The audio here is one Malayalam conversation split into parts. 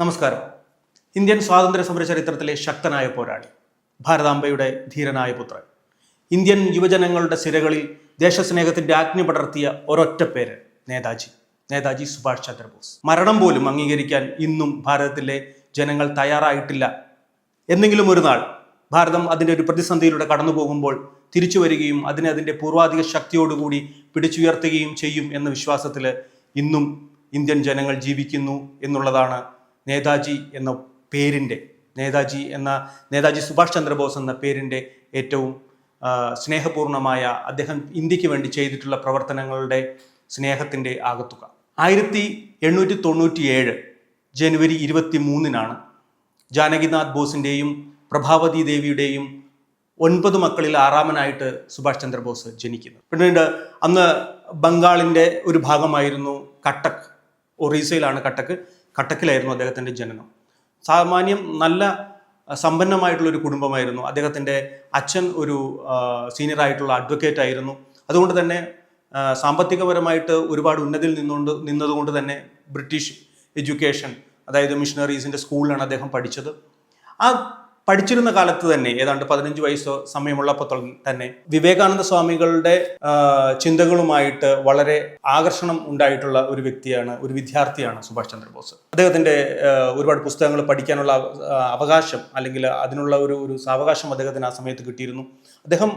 നമസ്കാരം. ഇന്ത്യൻ സ്വാതന്ത്ര്യ സമര ചരിത്രത്തിലെ ശക്തനായ പോരാളി ഭാരതാംബയുടെ ധീരനായ പുത്രൻ. ഇന്ത്യൻ യുവജനങ്ങളുടെ സിരകളിൽ ദേശസ്നേഹത്തിന്റെ ആജ്ഞ പടർത്തിയ ഒരൊറ്റ പേര് നേതാജി നേതാജി സുഭാഷ് ചന്ദ്രബോസ്. മരണം പോലും അംഗീകരിക്കാൻ ഇന്നും ഭാരതത്തിലെ ജനങ്ങൾ തയ്യാറായിട്ടില്ല. എന്നെങ്കിലും ഒരു നാൾ ഭാരതം അതിന്റെ ഒരു പ്രതിസന്ധിയിലൂടെ കടന്നു പോകുമ്പോൾ തിരിച്ചു വരികയും അതിനെ അതിന്റെ പൂർവാധിക ശക്തിയോടുകൂടി പിടിച്ചുയർത്തുകയും ചെയ്യും എന്ന വിശ്വാസത്തിൽ ഇന്നും ഇന്ത്യൻ ജനങ്ങൾ ജീവിക്കുന്നു എന്നുള്ളതാണ് നേതാജി എന്ന പേരിന്റെ നേതാജി എന്ന നേതാജി സുഭാഷ് ചന്ദ്രബോസ് എന്ന പേരിന്റെ ഏറ്റവും സ്നേഹപൂർണമായ അദ്ദേഹം ഇന്ത്യയ്ക്ക് വേണ്ടി ചെയ്തിട്ടുള്ള പ്രവർത്തനങ്ങളുടെ സ്നേഹത്തിന്റെ ആകത്തുക. ആയിരത്തി എണ്ണൂറ്റി തൊണ്ണൂറ്റി ഏഴ് ജനുവരി ഇരുപത്തി മൂന്നിനാണ് ജാനകിനാഥ് ബോസിന്റെയും പ്രഭാവതി ദേവിയുടെയും ഒൻപത് മക്കളിൽ ആറാമനായിട്ട് സുഭാഷ് ചന്ദ്രബോസ് ജനിക്കുന്നത്. പിന്നീട് അന്ന് ബംഗാളിന്റെ ഒരു ഭാഗമായിരുന്നു കട്ടക് ഒറീസയിലാണ് കട്ടക്ക് കട്ടക്കിലായിരുന്നു അദ്ദേഹത്തിന്റെ ജനനം. സാമാന്യം നല്ല സമ്പന്നമായിട്ടുള്ള ഒരു കുടുംബമായിരുന്നു. അദ്ദേഹത്തിന്റെ അച്ഛൻ ഒരു സീനിയർ ആയിട്ടുള്ള അഡ്വക്കേറ്റ് ആയിരുന്നു. അതുകൊണ്ട് തന്നെ സാമ്പത്തികപരമായിട്ട് ഒരുപാട് ഉന്നതിയിൽ നിന്നുകൊണ്ട് നിന്നതുകൊണ്ട് തന്നെ ബ്രിട്ടീഷ് എഡ്യൂക്കേഷൻ അതായത് മിഷണറീസിന്റെ സ്കൂളിലാണ് അദ്ദേഹം പഠിച്ചത്. ആ പഠിച്ചിരുന്ന കാലത്ത് തന്നെ ഏതാണ്ട് പതിനഞ്ച് വയസ്സോ സമയമുള്ളപ്പോൾ തന്നെ വിവേകാനന്ദ സ്വാമികളുടെ ചിന്തകളുമായിട്ട് വളരെ ആകർഷണം ഉണ്ടായിട്ടുള്ള ഒരു വ്യക്തിയാണ് ഒരു വിദ്യാർത്ഥിയാണ് സുഭാഷ് ചന്ദ്രബോസ്. അദ്ദേഹത്തിന്റെ ഒരുപാട് പുസ്തകങ്ങൾ പഠിക്കാനുള്ള അവ- അവകാശം അല്ലെങ്കിൽ അതിനുള്ള ഒരു ഒരു സാവകാശം അദ്ദേഹത്തിന് ആ സമയത്ത് കിട്ടിയിരുന്നു. അദ്ദേഹം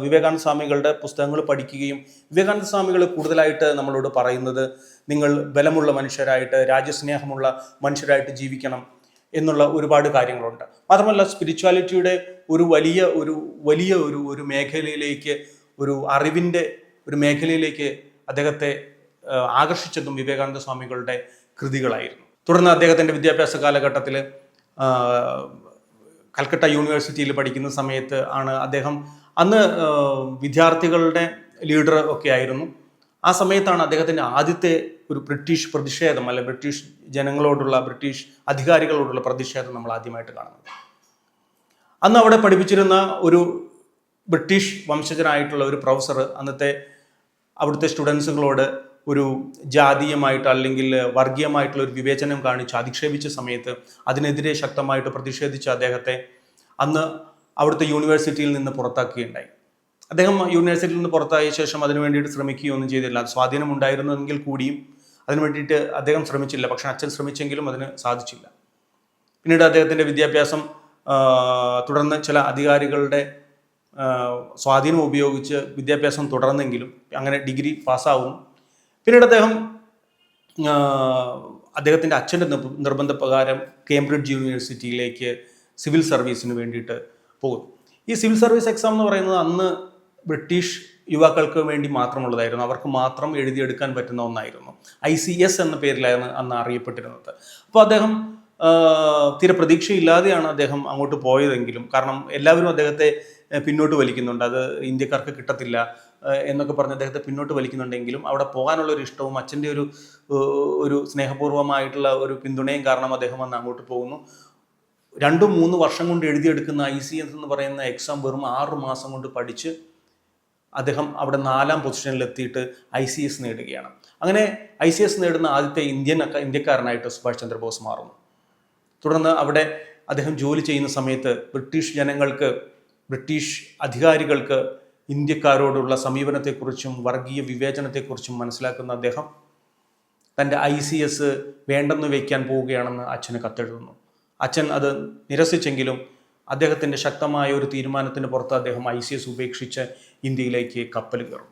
വിവേകാനന്ദ സ്വാമികളുടെ പുസ്തകങ്ങൾ പഠിക്കുകയും വിവേകാനന്ദ സ്വാമികൾ കൂടുതലായിട്ട് നമ്മളോട് പറയുന്നത് നിങ്ങൾ ബലമുള്ള മനുഷ്യരായിട്ട് രാജ്യസ്നേഹമുള്ള മനുഷ്യരായിട്ട് ജീവിക്കണം എന്നുള്ള ഒരുപാട് കാര്യങ്ങളുണ്ട്. മാത്രമല്ല സ്പിരിച്വാലിറ്റിയുടെ ഒരു വലിയ ഒരു വലിയ ഒരു ഒരു മേഖലയിലേക്ക് ഒരു അറിവിന്റെ ഒരു മേഖലയിലേക്ക് അദ്ദേഹത്തെ ആകർഷിച്ചതും വിവേകാനന്ദ സ്വാമികളുടെ കൃതികളായിരുന്നു. തുടർന്ന് അദ്ദേഹത്തിന്റെ വിദ്യാഭ്യാസ കാലഘട്ടത്തിൽ കൽക്കട്ട യൂണിവേഴ്സിറ്റിയിൽ പഠിക്കുന്ന സമയത്ത് ആണ് അദ്ദേഹം അന്ന് വിദ്യാർത്ഥികളുടെ ലീഡർ ഒക്കെ ആയിരുന്നു. ആ സമയത്താണ് അദ്ദേഹത്തിന്റെ ആദ്യത്തെ ഒരു ബ്രിട്ടീഷ് പ്രതിഷേധം അല്ലെ ബ്രിട്ടീഷ് ജനങ്ങളോടുള്ള ബ്രിട്ടീഷ് അധികാരികളോടുള്ള പ്രതിഷേധം നമ്മൾ ആദ്യമായിട്ട് കാണുന്നത്. അന്ന് അവിടെ പഠിപ്പിച്ചിരുന്ന ഒരു ബ്രിട്ടീഷ് വംശജനായിട്ടുള്ള ഒരു പ്രൊഫസർ അന്നത്തെ അവിടുത്തെ സ്റ്റുഡൻസുകളോട് ഒരു ജാതീയമായിട്ട് അല്ലെങ്കിൽ വർഗീയമായിട്ടുള്ള ഒരു വിവേചനം കാണിച്ച് അധിക്ഷേപിച്ച സമയത്ത് അതിനെതിരെ ശക്തമായിട്ട് പ്രതിഷേധിച്ച അദ്ദേഹത്തെ അന്ന് അവിടുത്തെ യൂണിവേഴ്സിറ്റിയിൽ നിന്ന് പുറത്താക്കുകയുണ്ടായി. അദ്ദേഹം യൂണിവേഴ്സിറ്റിയിൽ നിന്ന് പുറത്തായ ശേഷം അതിനു വേണ്ടിയിട്ട് ശ്രമിക്കുകയൊന്നും ചെയ്തില്ല. സ്വാധീനം ഉണ്ടായിരുന്നെങ്കിൽ കൂടിയും അതിനു വേണ്ടിയിട്ട് അദ്ദേഹം ശ്രമിച്ചില്ല. പക്ഷെ അച്ഛൻ ശ്രമിച്ചെങ്കിലും അതിന് സാധിച്ചില്ല. പിന്നീട് അദ്ദേഹത്തിന്റെ വിദ്യാഭ്യാസം തുടർന്ന് ചില അധികാരികളുടെ സ്വാധീനം ഉപയോഗിച്ച് വിദ്യാഭ്യാസം തുടർന്നെങ്കിലും അങ്ങനെ ഡിഗ്രി പാസ്സാവും. പിന്നീട് അദ്ദേഹം അദ്ദേഹത്തിന്റെ അച്ഛന്റെ നിർബന്ധ നിർബന്ധപ്രകാരം കേംബ്രിഡ്ജ് യൂണിവേഴ്സിറ്റിയിലേക്ക് സിവിൽ സർവീസിന് വേണ്ടിയിട്ട് പോകും ഈ സിവിൽ സർവീസ് എക്സാം എന്ന് പറയുന്നത് അന്ന് ബ്രിട്ടീഷ് യുവാക്കൾക്ക് വേണ്ടി മാത്രമുള്ളതായിരുന്നു. അവർക്ക് മാത്രം എഴുതിയെടുക്കാൻ പറ്റുന്ന ഒന്നായിരുന്നു. ഐ സി എസ് എന്ന പേരിലായിരുന്നു അന്ന് അറിയപ്പെട്ടിരുന്നത്. അപ്പോൾ അദ്ദേഹം തീരെ പ്രതീക്ഷയില്ലാതെയാണ് അദ്ദേഹം അങ്ങോട്ട് പോയതെങ്കിലും കാരണം എല്ലാവരും അദ്ദേഹത്തെ പിന്നോട്ട് വലിക്കുന്നുണ്ട്. അത് ഇന്ത്യക്കാർക്ക് കിട്ടത്തില്ല എന്നൊക്കെ പറഞ്ഞ് അദ്ദേഹത്തെ പിന്നോട്ട് വലിക്കുന്നുണ്ടെങ്കിലും അവിടെ പോകാനുള്ള ഒരു ഇഷ്ടവും അച്ഛന്റെ ഒരു ഒരു സ്നേഹപൂർവമായിട്ടുള്ള ഒരു പിന്തുണയും കാരണം അദ്ദേഹം അന്ന് അങ്ങോട്ട് പോകുന്നു. രണ്ടും മൂന്ന് വർഷം കൊണ്ട് എഴുതിയെടുക്കുന്ന ഐ സി എസ് എന്ന് പറയുന്ന എക്സാം വെറും ആറ് മാസം കൊണ്ട് പഠിച്ച് അദ്ദേഹം അവിടെ നാലാം പൊസിഷനിൽ എത്തിയിട്ട് ഐ സി എസ് നേടുകയാണ്. അങ്ങനെ ഐ സി എസ് നേടുന്ന ആദ്യത്തെ ഇന്ത്യൻ ഇന്ത്യക്കാരനായിട്ട് സുഭാഷ് ചന്ദ്രബോസ് മാറുന്നു. തുടർന്ന് അവിടെ അദ്ദേഹം ജോലി ചെയ്യുന്ന സമയത്ത് ബ്രിട്ടീഷ് ജനങ്ങൾക്ക് ബ്രിട്ടീഷ് അധികാരികൾക്ക് ഇന്ത്യക്കാരോടുള്ള സമീപനത്തെക്കുറിച്ചും വർഗീയ വിവേചനത്തെക്കുറിച്ചും മനസ്സിലാക്കുന്ന അദ്ദേഹം തന്റെ ഐ സി എസ് വേണ്ടെന്ന് വയ്ക്കാൻ പോവുകയാണെന്ന് അച്ഛന് കത്തെഴുതുന്നു. അച്ഛൻ അത് നിരസിച്ചെങ്കിലും അദ്ദേഹത്തിന്റെ ശക്തമായ ഒരു തീരുമാനത്തിന് പുറത്ത് അദ്ദേഹം ഐ സി എസ് ഉപേക്ഷിച്ച് ഇന്ത്യയിലേക്ക് കപ്പൽ കയറും.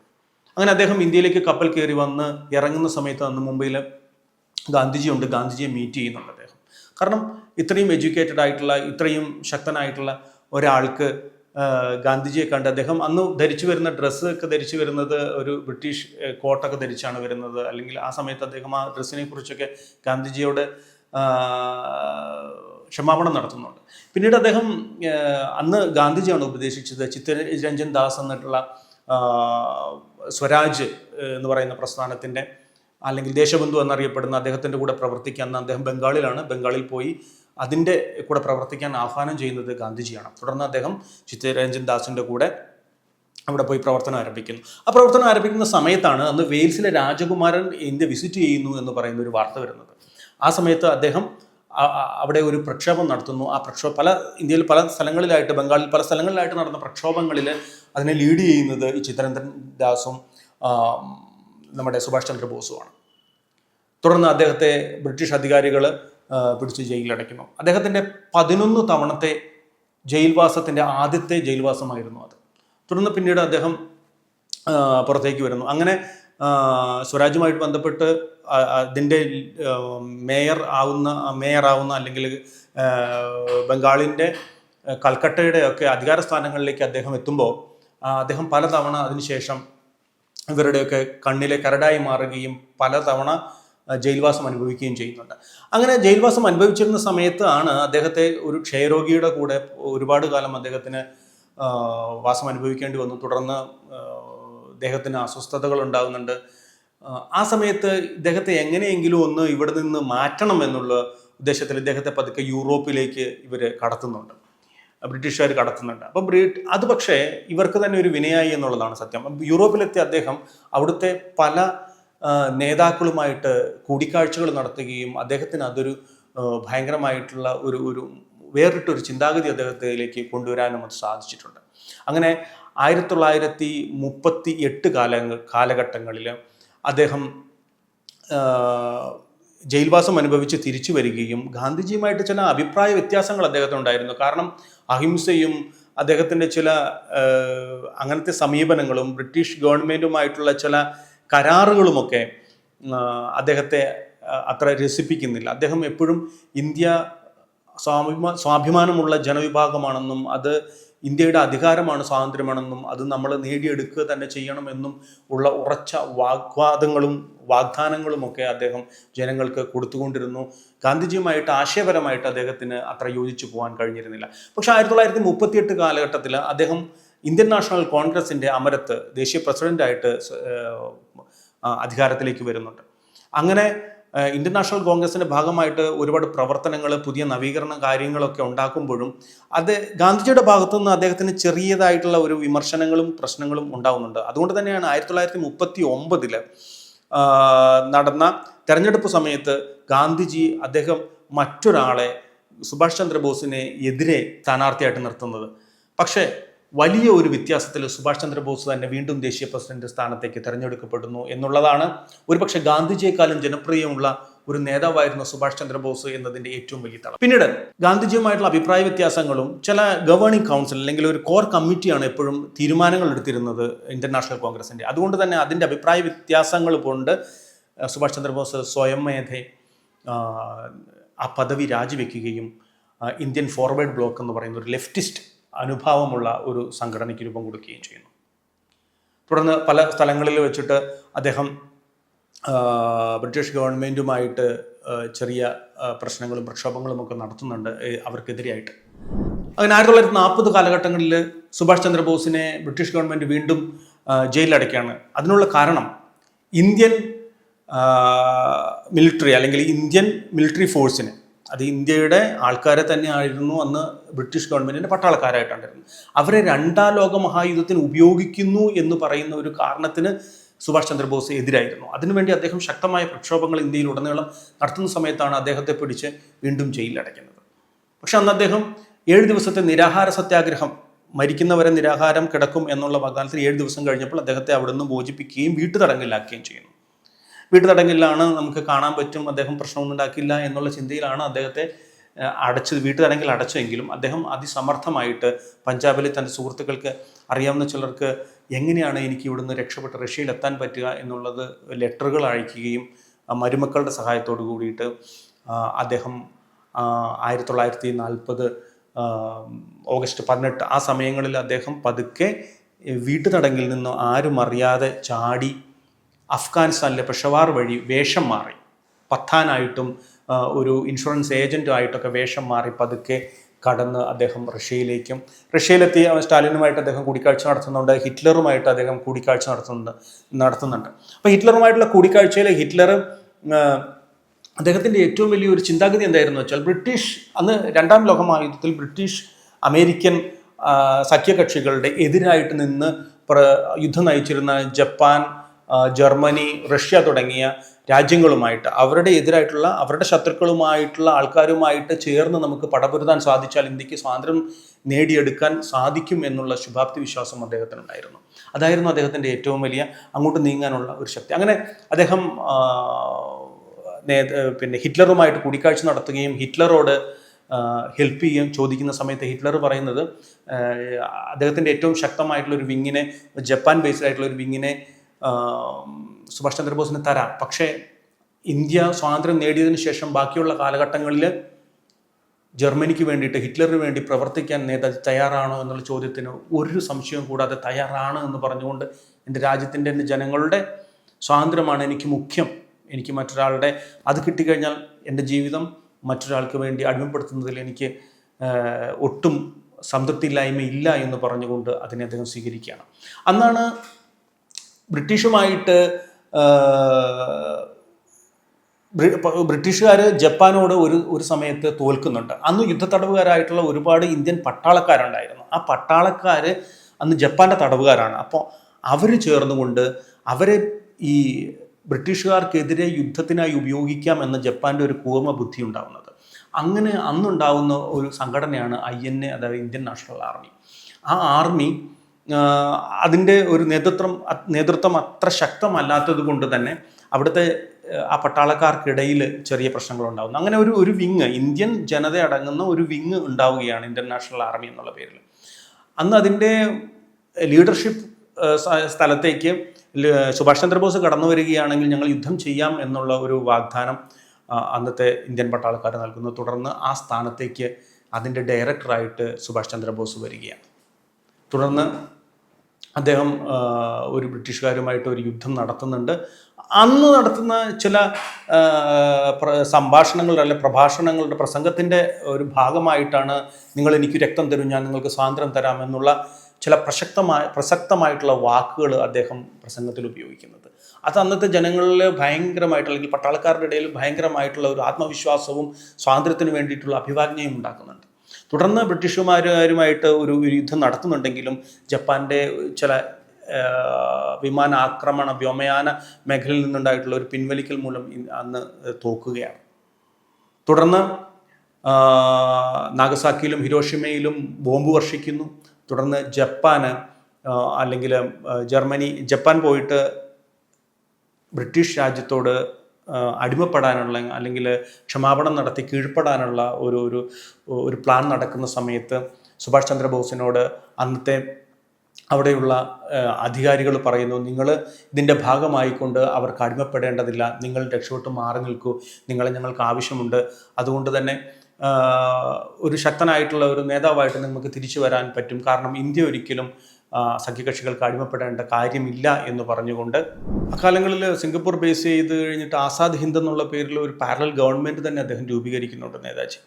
അങ്ങനെ അദ്ദേഹം ഇന്ത്യയിലേക്ക് കപ്പൽ കയറി വന്ന് ഇറങ്ങുന്ന സമയത്ത് അന്ന് മുംബൈയിൽ ഗാന്ധിജി ഉണ്ട് ഗാന്ധിജിയെ മീറ്റ് ചെയ്യുന്നുണ്ട് അദ്ദേഹം. കാരണം ഇത്രയും എഡ്യൂക്കേറ്റഡ് ആയിട്ടുള്ള ഇത്രയും ശക്തനായിട്ടുള്ള ഒരാൾക്ക് ഗാന്ധിജിയെ കണ്ട് അദ്ദേഹം അന്ന് ധരിച്ചു വരുന്ന ഡ്രസ്സ് ഒക്കെ ധരിച്ചു വരുന്നത് ഒരു ബ്രിട്ടീഷ് കോട്ടൊക്കെ ധരിച്ചാണ് വരുന്നത്. അല്ലെങ്കിൽ ആ സമയത്ത് അദ്ദേഹം ആ ഡ്രസ്സിനെ കുറിച്ചൊക്കെ ഗാന്ധിജിയോട് ക്ഷമാപണം നടത്തുന്നുണ്ട്. പിന്നീട് അദ്ദേഹം അന്ന് ഗാന്ധിജിയാണ് ഉപദേശിച്ചത്. ചിത്തരഞ്ജൻ ദാസ് എന്നിട്ടുള്ള സ്വരാജ് എന്ന് പറയുന്ന പ്രസ്ഥാനത്തിന്റെ അല്ലെങ്കിൽ ദേശബന്ധു എന്നറിയപ്പെടുന്ന അദ്ദേഹത്തിന്റെ കൂടെ പ്രവർത്തിക്കാൻ അദ്ദേഹം ബംഗാളിലാണ്. ബംഗാളിൽ പോയി അതിന്റെ കൂടെ പ്രവർത്തിക്കാൻ ആഹ്വാനം ചെയ്യുന്നത് ഗാന്ധിജിയാണ്. തുടർന്ന് അദ്ദേഹം ചിത്തരഞ്ജൻ ദാസിന്റെ കൂടെ അവിടെ പോയി പ്രവർത്തനം ആരംഭിക്കുന്നു. ആ പ്രവർത്തനം ആരംഭിക്കുന്ന സമയത്താണ് അന്ന് വെയിൽസിലെ രാജകുമാരൻ ഇന്ത്യ വിസിറ്റ് ചെയ്യുന്നു എന്ന് പറയുന്ന ഒരു വാർത്ത വരുന്നത്. ആ സമയത്ത് അദ്ദേഹം അവിടെ ഒരു പ്രക്ഷോഭം നടത്തുന്നു. ആ പ്രക്ഷോഭം പല ഇന്ത്യയിൽ പല സ്ഥലങ്ങളിലായിട്ട് ബംഗാളിൽ പല സ്ഥലങ്ങളിലായിട്ട് നടന്ന പ്രക്ഷോഭങ്ങളിൽ അതിനെ ലീഡ് ചെയ്യുന്നത് ഈ ചിത്തരഞ്ജൻ ദാസും നമ്മുടെ സുഭാഷ് ചന്ദ്രബോസുമാണ് തുടർന്ന് അദ്ദേഹത്തെ ബ്രിട്ടീഷ് അധികാരികൾ പിടിച്ച് ജയിലിലടയ്ക്കുന്നു. അദ്ദേഹത്തിന്റെ പതിനൊന്ന് തവണത്തെ ജയിൽവാസത്തിന്റെ ആദ്യത്തെ ജയിൽവാസമായിരുന്നു അത്. തുടർന്ന് പിന്നീട് അദ്ദേഹം പുറത്തേക്ക് വരുന്നു. അങ്ങനെ സ്വരാജുമായിട്ട് ബന്ധപ്പെട്ട് അതിന്റെ മേയർ ആവുന്ന മേയർ ആവുന്ന അല്ലെങ്കിൽ ബംഗാളിന്റെ കൽക്കട്ടയുടെ ഒക്കെ അധികാര സ്ഥാനങ്ങളിലേക്ക് അദ്ദേഹം എത്തുമ്പോൾ അദ്ദേഹം പലതവണ അതിനുശേഷം ഇവരുടെയൊക്കെ കണ്ണിലെ കരടായി മാറുകയും പലതവണ ജയിൽവാസം അനുഭവിക്കുകയും ചെയ്യുന്നുണ്ട്. അങ്ങനെ ജയിൽവാസം അനുഭവിച്ചിരുന്ന സമയത്ത് ആണ് അദ്ദേഹത്തെ ഒരു ക്ഷയരോഗിയുടെ കൂടെ ഒരുപാട് കാലം അദ്ദേഹത്തിന് വാസം അനുഭവിക്കേണ്ടി വന്നു. തുടർന്ന് ഇദ്ദേഹത്തിന് അസ്വസ്ഥതകൾ ഉണ്ടാകുന്നുണ്ട്. ആ, സമയത്ത് ഇദ്ദേഹത്തെ എങ്ങനെയെങ്കിലും ഒന്ന് ഇവിടെ നിന്ന് മാറ്റണം എന്നുള്ള ഉദ്ദേശത്തിൽ ഇദ്ദേഹത്തെ പതുക്കെ യൂറോപ്പിലേക്ക് ഇവർ കടത്തുന്നുണ്ട്. ബ്രിട്ടീഷുകാർ കടത്തുന്നുണ്ട്. അപ്പം ബ്രിട്ട് അത് പക്ഷേ ഇവർക്ക് തന്നെ ഒരു വിനയായി എന്നുള്ളതാണ് സത്യം. യൂറോപ്പിലെത്തി യൂറോപ്പിലെത്തിയ അദ്ദേഹം അവിടുത്തെ പല നേതാക്കളുമായിട്ട് കൂടിക്കാഴ്ചകൾ നടത്തുകയും അദ്ദേഹത്തിന് അതൊരു ഭയങ്കരമായിട്ടുള്ള ഒരു ഒരു വേറിട്ടൊരു ചിന്താഗതി അദ്ദേഹത്തിലേക്ക് കൊണ്ടുവരാനും അത് സാധിച്ചിട്ടുണ്ട്. അങ്ങനെ ആയിരത്തി തൊള്ളായിരത്തി മുപ്പത്തി എട്ട് കാലങ്ങൾ കാലഘട്ടങ്ങളിൽ അദ്ദേഹം ജയിൽവാസം അനുഭവിച്ച് തിരിച്ചു വരികയും ഗാന്ധിജിയുമായിട്ട് ചില അഭിപ്രായ വ്യത്യാസങ്ങൾ അദ്ദേഹത്തിനുണ്ടായിരുന്നു. കാരണം അഹിംസയും അദ്ദേഹത്തിന്റെ ചില അങ്ങനത്തെ സമീപനങ്ങളും ബ്രിട്ടീഷ് ഗവൺമെന്റുമായിട്ടുള്ള ചില കരാറുകളുമൊക്കെ അദ്ദേഹത്തെ അത്ര രസിപ്പിക്കുന്നില്ല. അദ്ദേഹം എപ്പോഴും ഇന്ത്യ സ്വാഭിമാ സ്വാഭിമാനമുള്ള ജനവിഭാഗമാണെന്നും അത് ഇന്ത്യയുടെ അധികാരമാണ് സ്വാതന്ത്ര്യമാണെന്നും അത് നമ്മൾ നേടിയെടുക്കുക തന്നെ ചെയ്യണമെന്നും ഉള്ള ഉറച്ച വാഗ്വാദങ്ങളും വാഗ്ദാനങ്ങളുമൊക്കെ അദ്ദേഹം ജനങ്ങൾക്ക് കൊടുത്തുകൊണ്ടിരുന്നു. ഗാന്ധിജിയുമായിട്ട് ആശയപരമായിട്ട് അദ്ദേഹത്തിന് അത്ര യോജിച്ചു പോകാൻ കഴിഞ്ഞിരുന്നില്ല. പക്ഷേ ആയിരത്തി തൊള്ളായിരത്തി മുപ്പത്തിയെട്ട് കാലഘട്ടത്തിൽ അദ്ദേഹം ഇന്ത്യൻ നാഷണൽ കോൺഗ്രസിന്റെ അമരത്ത് ദേശീയ പ്രസിഡന്റായിട്ട് സ- അധികാരത്തിലേക്ക് വരുന്നുണ്ട്. അങ്ങനെ ഇന്ത്യൻ നാഷണൽ കോൺഗ്രസിന്റെ ഭാഗമായിട്ട് ഒരുപാട് പ്രവർത്തനങ്ങൾ പുതിയ നവീകരണ കാര്യങ്ങളൊക്കെ ഉണ്ടാക്കുമ്പോഴും അത് ഗാന്ധിജിയുടെ ഭാഗത്തു നിന്ന് അദ്ദേഹത്തിന് ചെറിയതായിട്ടുള്ള ഒരു വിമർശനങ്ങളും പ്രശ്നങ്ങളും ഉണ്ടാകുന്നുണ്ട് അതുകൊണ്ട് തന്നെയാണ് ആയിരത്തി തൊള്ളായിരത്തി മുപ്പത്തി ഒമ്പതിൽ നടന്ന തെരഞ്ഞെടുപ്പ് സമയത്ത് ഗാന്ധിജി അദ്ദേഹം മറ്റൊരാളെ സുഭാഷ് ചന്ദ്രബോസിനെ എതിരെ സ്ഥാനാർത്ഥിയായിട്ട് നിർത്തുന്നത്. പക്ഷേ വലിയ ഒരു വ്യത്യാസത്തിൽ സുഭാഷ് ചന്ദ്രബോസ് തന്നെ വീണ്ടും ദേശീയ പ്രസിഡന്റ് സ്ഥാനത്തേക്ക് തിരഞ്ഞെടുക്കപ്പെടുന്നു എന്നുള്ളതാണ്. ഒരുപക്ഷെ ഗാന്ധിജിയെക്കാളും ജനപ്രിയമുള്ള ഒരു നേതാവായിരുന്ന സുഭാഷ് ചന്ദ്രബോസ് എന്നതിന്റെ ഏറ്റവും വലിയ തളം. പിന്നീട് ഗാന്ധിജിയുമായിട്ടുള്ള അഭിപ്രായ വ്യത്യാസങ്ങളും ചില ഗവേണിംഗ് കൗൺസിൽ അല്ലെങ്കിൽ ഒരു കോർ കമ്മിറ്റിയാണ് എപ്പോഴും തീരുമാനങ്ങൾ എടുത്തിരുന്നത് ഇന്റർനാഷണൽ നാഷണൽ കോൺഗ്രസിന്റെ അതുകൊണ്ട് തന്നെ അതിന്റെ അഭിപ്രായ വ്യത്യാസങ്ങൾ കൊണ്ട് സുഭാഷ് ചന്ദ്രബോസ് സ്വയം മേധ ആ, ആ പദവി രാജിവെക്കുകയും ഇന്ത്യൻ ഫോർവേഡ് ബ്ലോക്ക് എന്ന് പറയുന്ന ഒരു ലെഫ്റ്റിസ്റ്റ് അനുഭാവമുള്ള ഒരു സംഘടനയ്ക്ക് രൂപം കൊടുക്കുകയും ചെയ്യുന്നു. തുടർന്ന് പല സ്ഥലങ്ങളിൽ വെച്ചിട്ട് അദ്ദേഹം ബ്രിട്ടീഷ് ഗവൺമെന്റുമായിട്ട് ചെറിയ പ്രശ്നങ്ങളും പ്രക്ഷോഭങ്ങളും ഒക്കെ നടത്തുന്നുണ്ട് അവർക്കെതിരെയായിട്ട് അങ്ങനെ ആയിരത്തി തൊള്ളായിരത്തി നാൽപ്പത് കാലഘട്ടങ്ങളിൽ സുഭാഷ് ചന്ദ്രബോസിനെ ബ്രിട്ടീഷ് ഗവൺമെന്റ് വീണ്ടും ജയിലിലടയ്ക്കുകയാണ്. അതിനുള്ള കാരണം ഇന്ത്യൻ മിലിറ്ററി അല്ലെങ്കിൽ ഇന്ത്യൻ മിലിറ്ററി ഫോഴ്സിന് അത് ഇന്ത്യയുടെ ആൾക്കാരെ തന്നെ ആയിരുന്നു അന്ന് ബ്രിട്ടീഷ് ഗവൺമെന്റിന്റെ പട്ടാളക്കാരായിട്ടുണ്ടായിരുന്നു അവരെ രണ്ടാം ലോക മഹായുദ്ധത്തിന് ഉപയോഗിക്കുന്നു എന്ന് പറയുന്ന ഒരു കാരണത്തിന് സുഭാഷ് ചന്ദ്രബോസ് എതിരായിരുന്നു. അതിനുവേണ്ടി അദ്ദേഹം ശക്തമായ പ്രക്ഷോഭങ്ങൾ ഇന്ത്യയിൽ ഉടനീളം നടത്തുന്ന സമയത്താണ് അദ്ദേഹത്തെ പിടിച്ച് വീണ്ടും ജയിലിലടയ്ക്കുന്നത്. പക്ഷെ അന്ന് അദ്ദേഹം ഏഴ് ദിവസത്തെ നിരാഹാര സത്യാഗ്രഹം മരിക്കുന്നവരെ നിരാഹാരം കിടക്കും എന്നുള്ള വാഗ്ദാനത്തിൽ ഏഴ് ദിവസം കഴിഞ്ഞപ്പോൾ അദ്ദേഹത്തെ അവിടെ നിന്ന് മോചിപ്പിക്കുകയും വീട്ടുതടങ്കലാക്കുകയും ചെയ്യുന്നു. വീട്ടുതടങ്കലിലാണ് നമുക്ക് കാണാൻ പറ്റും. അദ്ദേഹം പ്രശ്നമൊന്നും ഉണ്ടാക്കില്ല എന്നുള്ള ചിന്തയിലാണ് അദ്ദേഹത്തെ അടച്ചത് വീട്ടുതടങ്കിൽ അടച്ചെങ്കിലും അദ്ദേഹം അതിസമർത്ഥമായിട്ട് പഞ്ചാബിലെ തന്റെ സുഹൃത്തുക്കൾക്ക് അറിയാവുന്ന ചിലർക്ക് എങ്ങനെയാണ് എനിക്ക് ഇവിടുന്ന് രക്ഷപ്പെട്ട് റഷ്യയിൽ എത്താൻ പറ്റുക എന്നുള്ളത് ലെറ്ററുകൾ അയക്കുകയും മരുമക്കളുടെ സഹായത്തോടു കൂടിയിട്ട് അദ്ദേഹം ആയിരത്തി തൊള്ളായിരത്തി നാൽപ്പത് ഓഗസ്റ്റ് പതിനെട്ട് ആ സമയങ്ങളിൽ അദ്ദേഹം പതുക്കെ വീട്ടുതടങ്കിൽ നിന്ന് ആരും അറിയാതെ ചാടി അഫ്ഗാനിസ്ഥാനിലെ പെഷവാർ വഴി വേഷം മാറി. പത്താനായിട്ടും ഒരു ഇൻഷുറൻസ് ഏജന്റുമായിട്ടൊക്കെ വേഷം മാറി പതുക്കെ കടന്ന് അദ്ദേഹം റഷ്യയിലേക്കും റഷ്യയിലെത്തി സ്റ്റാലിനുമായിട്ട് അദ്ദേഹം കൂടിക്കാഴ്ച നടത്തുന്നുണ്ട് ഹിറ്റ്ലറുമായിട്ട് അദ്ദേഹം കൂടിക്കാഴ്ച നടത്തുന്നുണ്ട് നടത്തുന്നുണ്ട്. അപ്പോൾ ഹിറ്റ്ലറുമായിട്ടുള്ള കൂടിക്കാഴ്ചയിൽ ഹിറ്റ്ലർ അദ്ദേഹത്തിന്റെ ഏറ്റവും വലിയൊരു ചിന്താഗതി എന്തായിരുന്നു വെച്ചാൽ ബ്രിട്ടീഷ് അന്ന് രണ്ടാം ലോകമായുദ്ധത്തിൽ ബ്രിട്ടീഷ് അമേരിക്കൻ സഖ്യകക്ഷികളുടെ എതിരായിട്ട് നിന്ന് യുദ്ധം നയിച്ചിരുന്ന ജപ്പാൻ ജർമ്മനി റഷ്യ തുടങ്ങിയ രാജ്യങ്ങളുമായിട്ട് അവരുടെ എതിരായിട്ടുള്ള അവരുടെ ശത്രുക്കളുമായിട്ടുള്ള ആൾക്കാരുമായിട്ട് ചേർന്ന് നമുക്ക് പടപൊരുതാൻ സാധിച്ചാൽ ഇന്ത്യയ്ക്ക് സ്വാതന്ത്ര്യം നേടിയെടുക്കാൻ സാധിക്കും എന്നുള്ള ശുഭാപ്തി വിശ്വാസം അദ്ദേഹത്തിനുണ്ടായിരുന്നു. അതായിരുന്നു അദ്ദേഹത്തിന്റെ ഏറ്റവും വലിയ അങ്ങോട്ട് നീങ്ങാനുള്ള ഒരു ശക്തി. അങ്ങനെ അദ്ദേഹം പിന്നെ ഹിറ്റ്ലറുമായിട്ട് കൂടിക്കാഴ്ച നടത്തുകയും ഹിറ്റ്ലറോട് ഹെൽപ്പ് ചെയ്യുകയും ചോദിക്കുന്ന സമയത്ത് ഹിറ്റ്ലർ പറയുന്നത് അദ്ദേഹത്തിന്റെ ഏറ്റവും ശക്തമായിട്ടുള്ള ഒരു വിങ്ങിനെ ജപ്പാൻ ബേസ്ഡ് ആയിട്ടുള്ള ഒരു വിങ്ങിനെ സുഭാഷ് ചന്ദ്രബോസിന് തരാം. പക്ഷേ ഇന്ത്യ സ്വാതന്ത്ര്യം നേടിയതിനു ശേഷം ബാക്കിയുള്ള കാലഘട്ടങ്ങളിൽ ജർമ്മനിക്ക് വേണ്ടിയിട്ട് ഹിറ്റ്ലറിന് വേണ്ടി പ്രവർത്തിക്കാൻ നേതാജി തയ്യാറാണോ എന്നുള്ള ചോദ്യത്തിന് ഒരു സംശയവും കൂടാതെ തയ്യാറാണ് എന്ന് പറഞ്ഞുകൊണ്ട് എന്റെ രാജ്യത്തിന്റെ എന്റെ ജനങ്ങളുടെ സ്വാതന്ത്ര്യമാണ് എനിക്ക് മുഖ്യം. എനിക്ക് മറ്റൊരാളുടെ അത് കിട്ടിക്കഴിഞ്ഞാൽ എന്റെ ജീവിതം മറ്റൊരാൾക്ക് വേണ്ടി അടിമപ്പെടുത്തുന്നതിൽ എനിക്ക് ഒട്ടും സംതൃപ്തി സംതൃപ്തിയില്ലായ്മ ഇല്ല എന്ന് പറഞ്ഞുകൊണ്ട് അതിനെ അദ്ദേഹം സ്വീകരിക്കുകയാണ്. അന്നാണ് ബ്രിട്ടീഷുമായിട്ട് ബ്രിട്ടീഷുകാർ ജപ്പാനോട് ഒരു ഒരു സമയത്ത് തോൽക്കുന്നുണ്ട്. അന്ന് യുദ്ധത്തടവുകാരായിട്ടുള്ള ഒരുപാട് ഇന്ത്യൻ പട്ടാളക്കാരുണ്ടായിരുന്നു. ആ പട്ടാളക്കാർ അന്ന് ജപ്പാന്റെ തടവുകാരാണ്. അപ്പോൾ അവർ ചേർന്നുകൊണ്ട് അവരെ ഈ ബ്രിട്ടീഷുകാർക്കെതിരെ യുദ്ധത്തിനായി ഉപയോഗിക്കാം എന്ന ജപ്പാന്റെ ഒരു കൂർമ്മ ബുദ്ധി ഉണ്ടാവുന്നത് അങ്ങനെ അന്നുണ്ടാവുന്ന ഒരു സംഘടനയാണ് ഐ എൻ എ അതായത് ഇന്ത്യൻ നാഷണൽ ആർമി. ആ ആർമി അതിന്റെ ഒരു നേതൃത്വം നേതൃത്വം അത്ര ശക്തമല്ലാത്തത് കൊണ്ട് തന്നെ അവിടുത്തെ ആ പട്ടാളക്കാർക്കിടയിൽ ചെറിയ പ്രശ്നങ്ങൾ ഉണ്ടാകുന്നു അങ്ങനെ ഒരു ഒരു വിങ് ഇന്ത്യൻ ജനത അടങ്ങുന്ന ഒരു വിങ് ഉണ്ടാവുകയാണ് ഇന്റർനാഷണൽ നാഷണൽ ആർമി എന്നുള്ള പേരിൽ അന്ന് അതിന്റെ ലീഡർഷിപ്പ് സ്ഥലത്തേക്ക് സുഭാഷ് ചന്ദ്രബോസ് കടന്നു വരികയാണെങ്കിൽ ഞങ്ങൾ യുദ്ധം ചെയ്യാം എന്നുള്ള ഒരു വാഗ്ദാനം അന്നത്തെ ഇന്ത്യൻ പട്ടാളക്കാർ നൽകുന്നു. തുടർന്ന് ആ സ്ഥാനത്തേക്ക് അതിന്റെ ഡയറക്ടറായിട്ട് സുഭാഷ് ചന്ദ്രബോസ് വരികയാണ്. തുടർന്ന് അദ്ദേഹം ഒരു ബ്രിട്ടീഷുകാരുമായിട്ട് ഒരു യുദ്ധം നടത്തുന്നുണ്ട്. അന്ന് നടത്തുന്ന ചില സംഭാഷണങ്ങളുടെ അല്ലെ പ്രഭാഷണങ്ങളുടെ പ്രസംഗത്തിന്റെ ഒരു ഭാഗമായിട്ടാണ് നിങ്ങൾ എനിക്ക് രക്തം തരും ഞാൻ നിങ്ങൾക്ക് സ്വാതന്ത്ര്യം തരാമെന്നുള്ള ചില പ്രസക്തമായ പ്രസക്തമായിട്ടുള്ള വാക്കുകൾ അദ്ദേഹം പ്രസംഗത്തിൽ ഉപയോഗിക്കുന്നത്. അത് അന്നത്തെ ജനങ്ങളിൽ ഭയങ്കരമായിട്ട് അല്ലെങ്കിൽ പട്ടാളക്കാരുടെ ഇടയിൽ ഭയങ്കരമായിട്ടുള്ള ഒരു ആത്മവിശ്വാസവും സ്വാതന്ത്ര്യത്തിന് വേണ്ടിയിട്ടുള്ള അഭിവാജ്ഞയും ഉണ്ടാക്കുന്നുണ്ട്. തുടർന്ന് ബ്രിട്ടീഷുമാരുമായിട്ട് ഒരു യുദ്ധം നടത്തുന്നുണ്ടെങ്കിലും ജപ്പാന്റെ ചില വിമാന ആക്രമണ വ്യോമയാന മേഖലയിൽ നിന്നുണ്ടായിട്ടുള്ള ഒരു പിൻവലിക്കൽ മൂലം അന്ന് തോക്കുകയാണ്. തുടർന്ന് നാഗസാക്കിയിലും ഹിരോഷിമയിലും ബോംബ് വർഷിക്കുന്നു. തുടർന്ന് ജപ്പാന് അല്ലെങ്കിൽ ജർമ്മനി ജപ്പാൻ പോയിട്ട് ബ്രിട്ടീഷ് രാജ്യത്തോട് അടിമപ്പെടാനുള്ള അല്ലെങ്കിൽ ക്ഷമാപണം നടത്തി കീഴ്പ്പെടാനുള്ള ഒരു ഒരു ഒരു പ്ലാൻ നടക്കുന്ന സമയത്ത് സുഭാഷ് ചന്ദ്രബോസിനോട് അന്നത്തെ അവിടെയുള്ള അധികാരികൾ പറയുന്നു നിങ്ങൾ ഇതിന്റെ ഭാഗമായിക്കൊണ്ട് അവർക്ക് അടിമപ്പെടേണ്ടതില്ല. നിങ്ങൾ രക്ഷപ്പെട്ട് മാറി നിൽക്കൂ. നിങ്ങളെ ഞങ്ങൾക്ക് ആവശ്യമുണ്ട്. അതുകൊണ്ട് തന്നെ ഒരു ശക്തനായിട്ടുള്ള ഒരു നേതാവായിട്ട് നിങ്ങൾക്ക് തിരിച്ചു വരാൻ പറ്റും. കാരണം ഇന്ത്യ ഒരിക്കലും സഖ്യകക്ഷികൾക്ക് അടിമപ്പെടേണ്ട കാര്യമില്ല എന്ന് പറഞ്ഞുകൊണ്ട് അക്കാലങ്ങളിൽ സിംഗപ്പൂർ ബേസ് ചെയ്ത് കഴിഞ്ഞിട്ട് ആസാദ് ഹിന്ദ് എന്നുള്ള പേരിൽ ഒരു പാരലൽ ഗവൺമെന്റ് തന്നെ അദ്ദേഹം രൂപീകരിക്കുന്നുണ്ട് നേതാജി.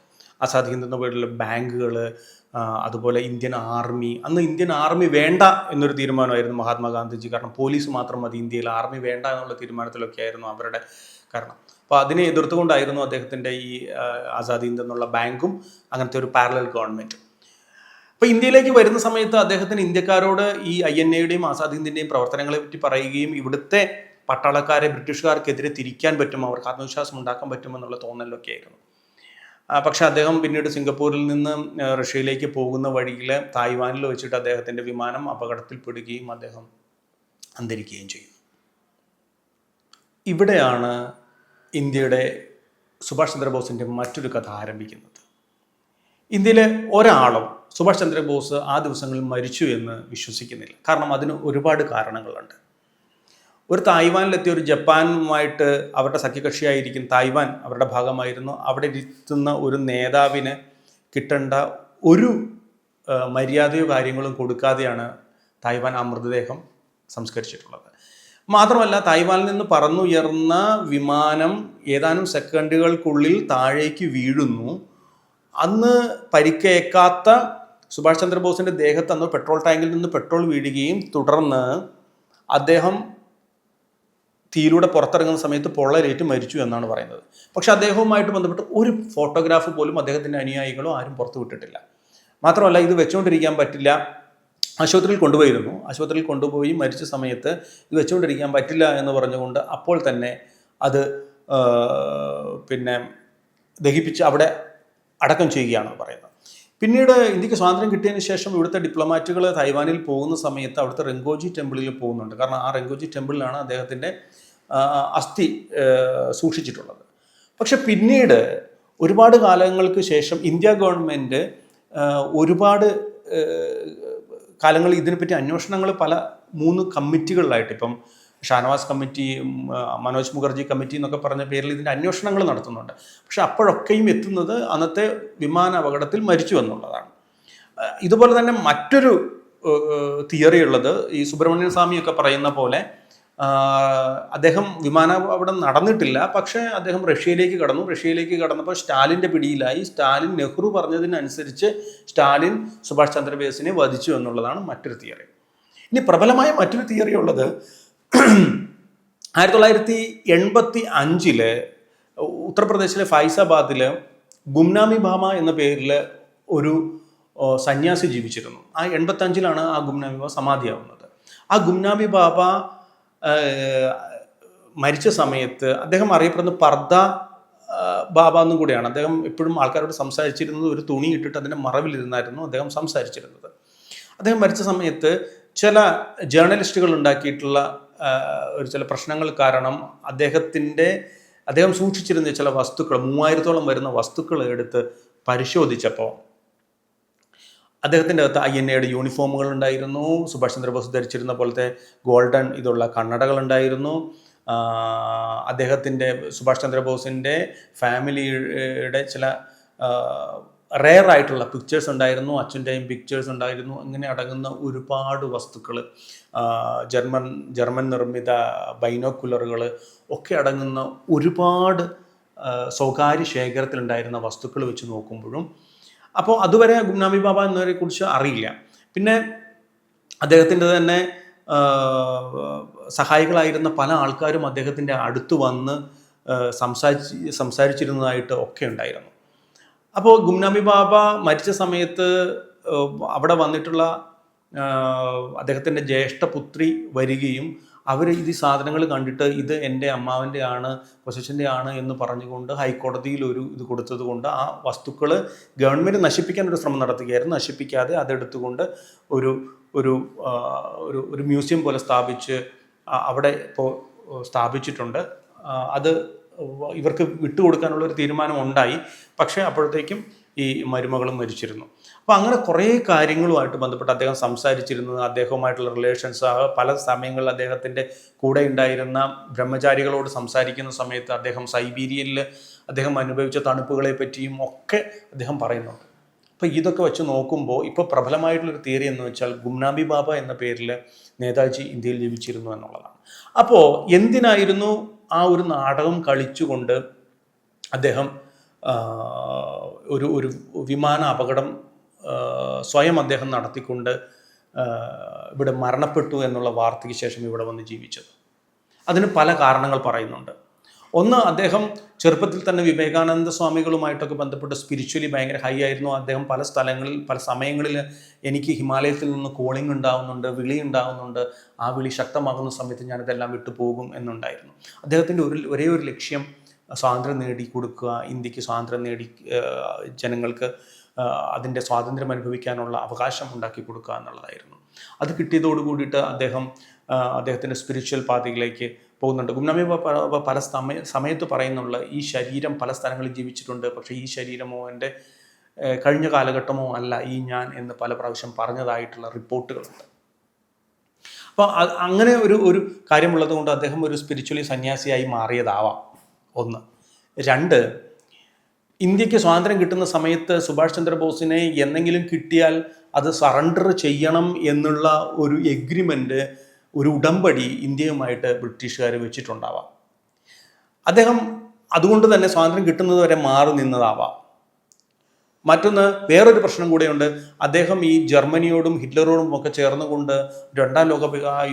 ആസാദ് ഹിന്ദ് എന്ന പേരിൽ ബാങ്കുകൾ അതുപോലെ ഇന്ത്യൻ ആർമി. അന്ന് ഇന്ത്യൻ ആർമി വേണ്ട എന്നൊരു തീരുമാനമായിരുന്നു മഹാത്മാഗാന്ധിജി കാരണം പോലീസ് മാത്രം മതി ഇന്ത്യയിൽ ആർമി വേണ്ട എന്നുള്ള തീരുമാനത്തിലൊക്കെ ആയിരുന്നു അവരുടെ കാരണം. അപ്പോൾ അതിനെ എതിർത്തുകൊണ്ടായിരുന്നു അദ്ദേഹത്തിന്റെ ഈ ആസാദ് ഹിന്ദ് എന്നുള്ള ബാങ്കും അങ്ങനത്തെ ഒരു പാരലൽ ഗവൺമെന്റും. അപ്പോൾ ഇന്ത്യയിലേക്ക് വരുന്ന സമയത്ത് അദ്ദേഹത്തിന് ഇന്ത്യക്കാരോട് ഈ ഐ എൻ എയുടെയും ആസാദ് പ്രവർത്തനങ്ങളെ പറ്റി പറയുകയും ഇവിടുത്തെ പട്ടാളക്കാരെ ബ്രിട്ടീഷുകാർക്കെതിരെ തിരിക്കാൻ പറ്റും അവർക്ക് ആത്മവിശ്വാസം ഉണ്ടാക്കാൻ പറ്റുമെന്നുള്ള തോന്നലൊക്കെ ആയിരുന്നു. പക്ഷെ അദ്ദേഹം പിന്നീട് സിംഗപ്പൂരിൽ നിന്ന് റഷ്യയിലേക്ക് പോകുന്ന വഴിയിൽ തായ്വാനിൽ വെച്ചിട്ട് അദ്ദേഹത്തിന്റെ വിമാനം അപകടത്തിൽപ്പെടുകയും അദ്ദേഹം അന്തരിക്കുകയും ചെയ്തു. ഇവിടെയാണ് ഇന്ത്യയുടെ സുഭാഷ് ചന്ദ്രബോസിന്റെ മറ്റൊരു കഥ ആരംഭിക്കുന്നത്. ഇന്ത്യയിലെ ഒരാളും സുഭാഷ് ചന്ദ്രബോസ് ആ ദിവസങ്ങളിൽ മരിച്ചു എന്ന് വിശ്വസിക്കുന്നില്ല. കാരണം അതിന് ഒരുപാട് കാരണങ്ങളുണ്ട്. ഒരു തായ്വാനിലെത്തിയ ഒരു ജപ്പാനുമായിട്ട് അവരുടെ സഖ്യകക്ഷിയായിരിക്കും തായ്വാൻ. അവരുടെ ഭാഗമായിരുന്നു. അവിടെ ഇരുത്തുന്ന ഒരു നേതാവിന് കിട്ടേണ്ട ഒരു മര്യാദയോ കാര്യങ്ങളും കൊടുക്കാതെയാണ് തായ്വാൻ ആ മൃതദേഹം സംസ്കരിച്ചിട്ടുള്ളത്. മാത്രമല്ല തായ്വാനിൽ നിന്ന് പറന്നുയർന്ന വിമാനം ഏതാനും സെക്കൻഡുകൾക്കുള്ളിൽ താഴേക്ക് വീഴുന്നു. അന്ന് പരിക്കേക്കാത്ത സുഭാഷ് ചന്ദ്രബോസിന്റെ ദേഹത്ത് അന്ന് പെട്രോൾ ടാങ്കിൽ നിന്ന് പെട്രോൾ വീഴുകയും തുടർന്ന് അദ്ദേഹം തീയിലൂടെ പുറത്തിറങ്ങുന്ന സമയത്ത് പൊള്ളലേറ്റ് മരിച്ചു എന്നാണ് പറയുന്നത്. പക്ഷെ അദ്ദേഹവുമായിട്ട് ബന്ധപ്പെട്ട് ഒരു ഫോട്ടോഗ്രാഫ് പോലും അദ്ദേഹത്തിന്റെ അനുയായികളോ ആരും പുറത്തു വിട്ടിട്ടില്ല. മാത്രമല്ല ഇത് വെച്ചുകൊണ്ടിരിക്കാൻ പറ്റില്ല. ആശുപത്രിയിൽ കൊണ്ടുപോയിരുന്നു. ആശുപത്രിയിൽ കൊണ്ടുപോയി മരിച്ച സമയത്ത് ഇത് വെച്ചുകൊണ്ടിരിക്കാൻ പറ്റില്ല എന്ന് പറഞ്ഞുകൊണ്ട് അപ്പോൾ തന്നെ അത് പിന്നെ ദഹിപ്പിച്ച് അവിടെ അടക്കം ചെയ്യുകയാണ് പറയുന്നത്. പിന്നീട് ഇന്ത്യയ്ക്ക് സ്വാതന്ത്ര്യം കിട്ടിയതിന് ശേഷം ഇവിടുത്തെ ഡിപ്ലോമാറ്റുകൾ തൈവാനിൽ പോകുന്ന സമയത്ത് അവിടുത്തെ റെങ്കോജി ടെമ്പിളിൽ പോകുന്നുണ്ട്. കാരണം ആ റെങ്കോജി ടെമ്പിളിലാണ് അദ്ദേഹത്തിന്റെ അസ്ഥി സൂക്ഷിച്ചിട്ടുള്ളത്. പക്ഷെ പിന്നീട് ഒരുപാട് കാലങ്ങൾക്ക് ശേഷം ഇന്ത്യ ഗവൺമെന്റ് ഒരുപാട് കാലങ്ങൾ ഇതിനെപ്പറ്റി അന്വേഷണങ്ങൾ പല മൂന്ന് കമ്മിറ്റികളിലായിട്ട് ഇപ്പം ഷാനവാസ് കമ്മിറ്റി മനോജ് മുഖർജി കമ്മിറ്റി എന്നൊക്കെ പറഞ്ഞ പേരിൽ ഇതിന്റെ അന്വേഷണങ്ങൾ നടത്തുന്നുണ്ട്. പക്ഷെ അപ്പോഴൊക്കെയും എത്തുന്നത് അന്നത്തെ വിമാന അപകടത്തിൽ മരിച്ചു എന്നുള്ളതാണ്. ഇതുപോലെ തന്നെ മറ്റൊരു തിയറി ഉള്ളത് ഈ സുബ്രഹ്മണ്യൻ സ്വാമിയൊക്കെ പറയുന്ന പോലെ അദ്ദേഹം വിമാന അപകടം നടന്നിട്ടില്ല. പക്ഷേ അദ്ദേഹം റഷ്യയിലേക്ക് കടന്നു. റഷ്യയിലേക്ക് കടന്നപ്പോൾ സ്റ്റാലിന്റെ പിടിയിലായി. സ്റ്റാലിൻ നെഹ്റു പറഞ്ഞതിനനുസരിച്ച് സ്റ്റാലിൻ സുഭാഷ് ചന്ദ്രബോസിനെ വധിച്ചു എന്നുള്ളതാണ് മറ്റൊരു തിയറി. ഇനി പ്രബലമായ മറ്റൊരു തിയറി ഉള്ളത് ആയിരത്തി തൊള്ളായിരത്തി എൺപത്തി അഞ്ചിൽ ഉത്തർപ്രദേശിലെ ഫൈസാബാദിൽ ഗുംനാമി ഭാമ എന്ന പേരിൽ ഒരു സന്യാസി ജീവിച്ചിരുന്നു. ആ എൺപത്തഞ്ചിലാണ് ആ ഗുംനാമി ബാബ സമാധിയാവുന്നത്. ആ ഗുംനാമി ബാബ മരിച്ച സമയത്ത് അദ്ദേഹം അറിയപ്പെടുന്ന പർദ ബാബ എന്നും കൂടിയാണ്. അദ്ദേഹം എപ്പോഴും ആൾക്കാരോട് സംസാരിച്ചിരുന്നത് ഒരു തുണി ഇട്ടിട്ട് അതിന്റെ മറവിലിരുന്നായിരുന്നു അദ്ദേഹം സംസാരിച്ചിരുന്നത്. അദ്ദേഹം മരിച്ച സമയത്ത് ചില ജേർണലിസ്റ്റുകൾ ഉണ്ടാക്കിയിട്ടുള്ള ഒരു ചില പ്രശ്നങ്ങൾ കാരണം അദ്ദേഹത്തിന്റെ അദ്ദേഹം സൂക്ഷിച്ചിരുന്ന ചില വസ്തുക്കൾ മൂവായിരത്തോളം വരുന്ന വസ്തുക്കൾ എടുത്ത് പരിശോധിച്ചപ്പോൾ അദ്ദേഹത്തിന്റെ അകത്ത് ഐ എൻ എയുടെ യൂണിഫോമുകൾ ഉണ്ടായിരുന്നു സുഭാഷ് ചന്ദ്രബോസ് ധരിച്ചിരുന്ന പോലത്തെ ഗോൾഡൻ ഇതുള്ള കണ്ണടകൾ ഉണ്ടായിരുന്നു. അദ്ദേഹത്തിന്റെ സുഭാഷ് ചന്ദ്രബോസിന്റെ ഫാമിലിയുടെ ചില റെയർ ആയിട്ടുള്ള പിക്ചേഴ്സ് ഉണ്ടായിരുന്നു. അച്ഛന്റെയും പിക്ചേഴ്സ് ഉണ്ടായിരുന്നു. അങ്ങനെ അടങ്ങുന്ന ഒരുപാട് വസ്തുക്കൾ ജർമ്മൻ ജർമ്മൻ നിർമ്മിത ബൈനോക്കുലറുകൾ ഒക്കെ അടങ്ങുന്ന ഒരുപാട് സ്വകാര്യ ശേഖരത്തിലുണ്ടായിരുന്ന വസ്തുക്കൾ വെച്ച് നോക്കുമ്പോഴും അപ്പോൾ അതുവരെ ഗുംനാമി ബാബ എന്നവരെ കുറിച്ച് അറിയില്ല. പിന്നെ അദ്ദേഹത്തിന്റെ തന്നെ സഹായികളായിരുന്ന പല ആൾക്കാരും അദ്ദേഹത്തിന്റെ അടുത്ത് വന്ന് സംസാരിച്ച് സംസാരിച്ചിരുന്നതായിട്ട് ഒക്കെ ഉണ്ടായിരുന്നു. അപ്പോൾ ഗുംനാമി ബാബ മരിച്ച സമയത്ത് അവിടെ വന്നിട്ടുള്ള അദ്ദേഹത്തിന്റെ ജ്യേഷ്ഠപുത്രി വരികയും അവർ ഇത് സാധനങ്ങൾ കണ്ടിട്ട് ഇത് എന്റെ അമ്മാവന്റെ ആണ് പൊസഷന്റെ ആണ് എന്ന് പറഞ്ഞുകൊണ്ട് ഹൈക്കോടതിയിൽ ഒരു ഇത് കൊടുത്തത് കൊണ്ട് ആ വസ്തുക്കൾ ഗവൺമെന്റ് നശിപ്പിക്കാൻ ഒരു ശ്രമം നടത്തുകയായിരുന്നു. നശിപ്പിക്കാതെ അതെടുത്തുകൊണ്ട് ഒരു ഒരു ഒരു ഒരു മ്യൂസിയം പോലെ സ്ഥാപിച്ച് അവിടെ ഇപ്പോൾ സ്ഥാപിച്ചിട്ടുണ്ട്. അത് ഇവർക്ക് വിട്ടുകൊടുക്കാനുള്ള ഒരു തീരുമാനം ഉണ്ടായി പക്ഷേ അപ്പോഴത്തേക്കും ഈ മരുമകളും മരിച്ചിരുന്നു. അപ്പോൾ അങ്ങനെ കുറേ കാര്യങ്ങളുമായിട്ട് ബന്ധപ്പെട്ട് അദ്ദേഹം സംസാരിച്ചിരുന്നത് അദ്ദേഹവുമായിട്ടുള്ള റിലേഷൻസ് പല സമയങ്ങളിൽ അദ്ദേഹത്തിന്റെ കൂടെ ഉണ്ടായിരുന്ന ബ്രഹ്മചാരികളോട് സംസാരിക്കുന്ന സമയത്ത് അദ്ദേഹം സൈബീരിയയിൽ അദ്ദേഹം അനുഭവിച്ച തണുപ്പുകളെ പറ്റിയും ഒക്കെ അദ്ദേഹം പറയുന്നുണ്ട്. അപ്പോൾ ഇതൊക്കെ വെച്ച് നോക്കുമ്പോൾ ഇപ്പോൾ പ്രബലമായിട്ടുള്ളൊരു തിയറി എന്ന് വെച്ചാൽ ഗുംനാബി ബാബ എന്ന പേരിൽ നേതാജി ഇന്ത്യയിൽ ജീവിച്ചിരുന്നു എന്നുള്ളതാണ്. അപ്പോൾ എന്തിനായിരുന്നു ആ ഒരു നാടകം കളിച്ചുകൊണ്ട് അദ്ദേഹം ഒരു ഒരു വിമാന അപകടം സ്വയം അദ്ദേഹം നടത്തിക്കൊണ്ട് ഇവിടെ മരണപ്പെട്ടു എന്നുള്ള വാർത്തയ്ക്ക് ശേഷം ഇവിടെ വന്ന് ജീവിച്ചത്. അതിന് പല കാരണങ്ങൾ പറയുന്നുണ്ട്. ഒന്ന് അദ്ദേഹം ചെറുപ്പത്തിൽ തന്നെ വിവേകാനന്ദ സ്വാമികളുമായിട്ടൊക്കെ ബന്ധപ്പെട്ട് സ്പിരിച്വലി ഭയങ്കര ഹൈ ആയിരുന്നു. അദ്ദേഹം പല സ്ഥലങ്ങളിൽ പല സമയങ്ങളിൽ എനിക്ക് ഹിമാലയത്തിൽ നിന്ന് കോളിംഗ് ഉണ്ടാകുന്നുണ്ട് വിളി ഉണ്ടാകുന്നുണ്ട് ആ വിളി ശക്തമാകുന്ന സമയത്ത് ഞാനിതെല്ലാം വിട്ടു പോകും എന്നുണ്ടായിരുന്നു. അദ്ദേഹത്തിന്റെ ഒരു ഒരേ ഒരു ലക്ഷ്യം സ്വാതന്ത്ര്യം നേടി കൊടുക്കുക ഇന്ത്യയ്ക്ക് സ്വാതന്ത്ര്യം നേടി ജനങ്ങൾക്ക് അതിന്റെ സ്വാതന്ത്ര്യം അനുഭവിക്കാനുള്ള അവകാശം ഉണ്ടാക്കി കൊടുക്കുക എന്നുള്ളതായിരുന്നു. അത് കിട്ടിയതോട് കൂടിയിട്ട് അദ്ദേഹം അദ്ദേഹത്തിന്റെ സ്പിരിച്വൽ പാതയിലേക്ക് പോകുന്നുണ്ട്. ഗുംനാമി പല സമയ സമയത്ത് പറയുന്നുള്ള ഈ ശരീരം പല സ്ഥലങ്ങളിൽ ജീവിച്ചിട്ടുണ്ട്. പക്ഷേ ഈ ശരീരമോ എന്റെ കഴിഞ്ഞ കാലഘട്ടമോ അല്ല ഈ ഞാൻ എന്ന് പല പ്രാവശ്യം പറഞ്ഞതായിട്ടുള്ള റിപ്പോർട്ടുകളുണ്ട്. അപ്പോൾ അങ്ങനെ ഒരു ഒരു കാര്യമുള്ളത് കൊണ്ട് അദ്ദേഹം ഒരു സ്പിരിച്വലി സന്യാസിയായി മാറിയതാവാം. ഒന്ന്. രണ്ട് ഇന്ത്യയ്ക്ക് സ്വാതന്ത്ര്യം കിട്ടുന്ന സമയത്ത് സുഭാഷ് ചന്ദ്രബോസിനെ എന്നെങ്കിലും കിട്ടിയാൽ അത് സറണ്ടർ ചെയ്യണം എന്നുള്ള ഒരു എഗ്രിമെന്റ് ഒരു ഉടമ്പടി ഇന്ത്യയുമായിട്ട് ബ്രിട്ടീഷുകാർ വെച്ചിട്ടുണ്ടാവാം. അദ്ദേഹം അതുകൊണ്ട് തന്നെ സ്വാതന്ത്ര്യം കിട്ടുന്നത് വരെ മാറി നിന്നതാവാം. മറ്റൊന്ന് വേറൊരു പ്രശ്നം കൂടെയുണ്ട്. അദ്ദേഹം ഈ ജർമ്മനിയോടും ഹിറ്റ്ലറോടും ഒക്കെ ചേർന്നുകൊണ്ട് രണ്ടാം ലോക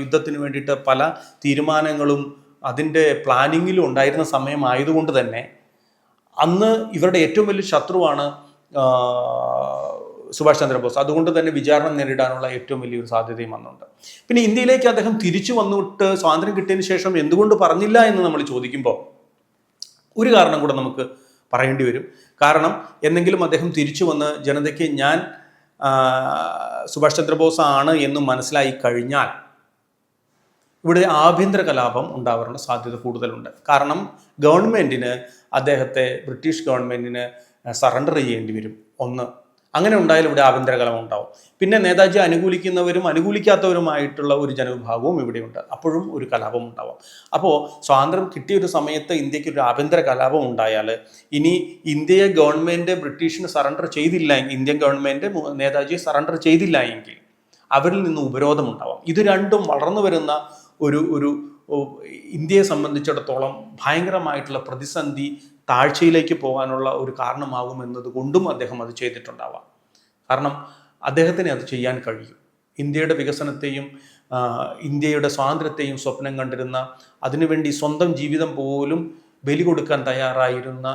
യുദ്ധത്തിന് വേണ്ടിയിട്ട് പല തീരുമാനങ്ങളും അതിന്റെ പ്ലാനിങ്ങിലും ഉണ്ടായിരുന്ന സമയമായതുകൊണ്ട് തന്നെ അന്ന് ഇവരുടെ ഏറ്റവും വലിയ ശത്രുവാണ് സുഭാഷ് ചന്ദ്രബോസ്. അതുകൊണ്ട് തന്നെ വിചാരണ നേരിടാനുള്ള ഏറ്റവും വലിയൊരു സാധ്യതയും വന്നുണ്ട് പിന്നെ ഇന്ത്യയിലേക്ക് അദ്ദേഹം തിരിച്ചു വന്നിട്ട് സ്വാതന്ത്ര്യം കിട്ടിയതിന് ശേഷം എന്തുകൊണ്ട് പറഞ്ഞില്ല എന്ന് നമ്മൾ ചോദിക്കുമ്പോൾ ഒരു കാരണം കൂടെ നമുക്ക് പറയേണ്ടി വരും. കാരണം എന്തെങ്കിലും അദ്ദേഹം തിരിച്ചു വന്ന് ജനതയ്ക്ക് ഞാൻ സുഭാഷ് ചന്ദ്രബോസ് ആണ് എന്ന് മനസ്സിലായി കഴിഞ്ഞാൽ ഇവിടെ ആഭ്യന്തര കലാപം ഉണ്ടാവാനുള്ള സാധ്യത കൂടുതലുണ്ട്. കാരണം ഗവൺമെന്റിന് അദ്ദേഹത്തെ ബ്രിട്ടീഷ് ഗവൺമെന്റിന് സറണ്ടർ ചെയ്യേണ്ടി വരും. ഒന്ന്. അങ്ങനെ ഉണ്ടായാൽ ഇവിടെ ആഭ്യന്തര കലാപം ഉണ്ടാവും പിന്നെ നേതാജി അനുകൂലിക്കുന്നവരും അനുകൂലിക്കാത്തവരുമായിട്ടുള്ള ഒരു ജനവിഭാഗവും ഇവിടെയുണ്ട്. അപ്പോഴും ഒരു കലാപം ഉണ്ടാവാം. അപ്പോൾ സ്വാതന്ത്ര്യം കിട്ടിയ ഒരു സമയത്ത് ഇന്ത്യയ്ക്ക് ഒരു ആഭ്യന്തര കലാപം ഉണ്ടായാൽ ഇനി ഇന്ത്യയെ ഗവൺമെന്റ് ബ്രിട്ടീഷിന് സറണ്ടർ ചെയ്തില്ല ഇന്ത്യൻ ഗവൺമെന്റ് നേതാജിയെ സറണ്ടർ ചെയ്തില്ല എങ്കിൽ അവരിൽ നിന്ന് ഉപരോധം ഉണ്ടാവാം. ഇത് രണ്ടും വളർന്നു വരുന്ന ഒരു ഒരു ഇന്ത്യയെ സംബന്ധിച്ചിടത്തോളം ഭയങ്കരമായിട്ടുള്ള പ്രതിസന്ധി താഴ്ചയിലേക്ക് പോകാനുള്ള ഒരു കാരണമാകും എന്നതുകൊണ്ടും അദ്ദേഹം അത് ചെയ്തിട്ടുണ്ടാവാം. കാരണം അദ്ദേഹത്തിന് അത് ചെയ്യാൻ കഴിയും. ഇന്ത്യയുടെ വികസനത്തെയും ഇന്ത്യയുടെ സ്വാതന്ത്ര്യത്തെയും സ്വപ്നം കണ്ടിരുന്ന അതിനുവേണ്ടി സ്വന്തം ജീവിതം പോലും ബലി കൊടുക്കാൻ തയ്യാറായിരുന്ന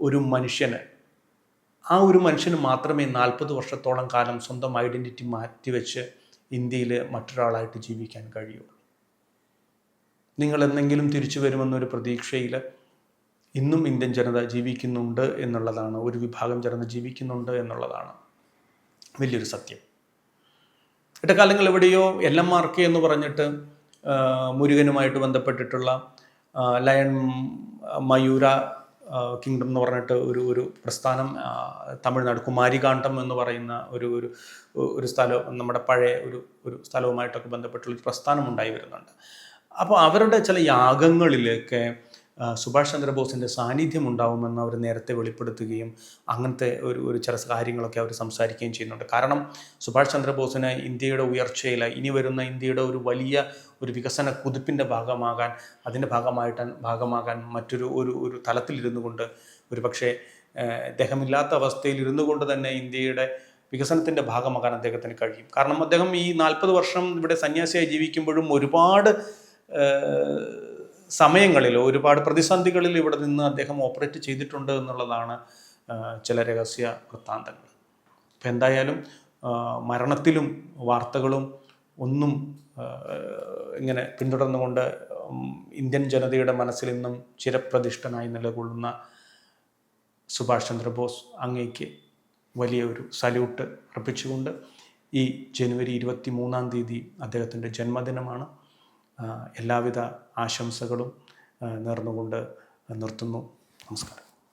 ഒരു മനുഷ്യന് ആ ഒരു മനുഷ്യന് മാത്രമേ നാൽപ്പത് വർഷത്തോളം കാലം സ്വന്തം ഐഡന്റിറ്റി മാറ്റിവെച്ച് ഇന്ത്യയിൽ മറ്റൊരാളായിട്ട് ജീവിക്കാൻ കഴിയുള്ളൂ. നിങ്ങൾ എന്തെങ്കിലും തിരിച്ചു വരുമെന്നൊരു പ്രതീക്ഷയിൽ ഇന്നും ഇന്ത്യൻ ജനത ജീവിക്കുന്നുണ്ട് എന്നുള്ളതാണ്. ഒരു വിഭാഗം ജനത ജീവിക്കുന്നുണ്ട് എന്നുള്ളതാണ് വലിയൊരു സത്യം. ഇടക്കാലങ്ങൾ എവിടെയോ എൽ എം ആർ കെ എന്ന് പറഞ്ഞിട്ട് മുരുകനുമായിട്ട് ബന്ധപ്പെട്ടിട്ടുള്ള ലയൺ മയൂര കിങ്ഡം എന്ന് പറഞ്ഞിട്ട് ഒരു ഒരു പ്രസ്ഥാനം തമിഴ്നാട് കുമാരികാണ്ഡം എന്ന് പറയുന്ന ഒരു ഒരു ഒരു സ്ഥലം നമ്മുടെ പഴയ ഒരു ഒരു സ്ഥലവുമായിട്ടൊക്കെ ബന്ധപ്പെട്ടുള്ള ഒരു പ്രസ്ഥാനം ഉണ്ടായി വരുന്നുണ്ട്. അപ്പോൾ അവരുടെ ചില യാഗങ്ങളിലൊക്കെ സുഭാഷ് ചന്ദ്രബോസിന്റെ സാന്നിധ്യം ഉണ്ടാവുമെന്ന് അവർ നേരത്തെ വെളിപ്പെടുത്തുകയും അങ്ങനത്തെ ഒരു ഒരു ചില കാര്യങ്ങളൊക്കെ അവർ സംസാരിക്കുകയും ചെയ്യുന്നുണ്ട്. കാരണം സുഭാഷ് ചന്ദ്രബോസിന് ഇന്ത്യയുടെ ഉയർച്ചയിൽ ഇനി വരുന്ന ഇന്ത്യയുടെ ഒരു വലിയ ഒരു വികസന കുതിപ്പിന്റെ ഭാഗമാകാൻ അതിന്റെ ഭാഗമായിട്ട് ഭാഗമാകാൻ മറ്റൊരു ഒരു ഒരു തലത്തിലിരുന്നു കൊണ്ട് ഒരു പക്ഷേ അവസ്ഥയിൽ ഇരുന്നു കൊണ്ട് തന്നെ ഇന്ത്യയുടെ വികസനത്തിന്റെ ഭാഗമാകാൻ അദ്ദേഹത്തിന് കഴിയും. കാരണം അദ്ദേഹം ഈ നാൽപ്പത് വർഷം ഇവിടെ സന്യാസിയായി ജീവിക്കുമ്പോഴും ഒരുപാട് സമയങ്ങളിൽ ഒരുപാട് പ്രതിസന്ധികളിൽ ഇവിടെ നിന്ന് അദ്ദേഹം ഓപ്പറേറ്റ് ചെയ്തിട്ടുണ്ട് എന്നുള്ളതാണ് ചില രഹസ്യ വൃത്താന്തങ്ങൾ. അപ്പം എന്തായാലും മരണത്തിലും വാർത്തകളും ഒന്നും ഇങ്ങനെ പിന്തുടർന്നുകൊണ്ട് ഇന്ത്യൻ ജനതയുടെ മനസ്സിൽ നിന്നും ചിരപ്രതിഷ്ഠനായി നിലകൊള്ളുന്ന സുഭാഷ് ചന്ദ്രബോസ് അങ്ങേക്ക് വലിയ ഒരു സല്യൂട്ട് അർപ്പിച്ചുകൊണ്ട് ഈ ജനുവരി ഇരുപത്തി മൂന്നാം തീയതി അദ്ദേഹത്തിന്റെ ജന്മദിനമാണ്. എല്ലാവിധ ആശംസകളും നേർന്നുകൊണ്ട് നിർത്തുന്നു. നമസ്കാരം.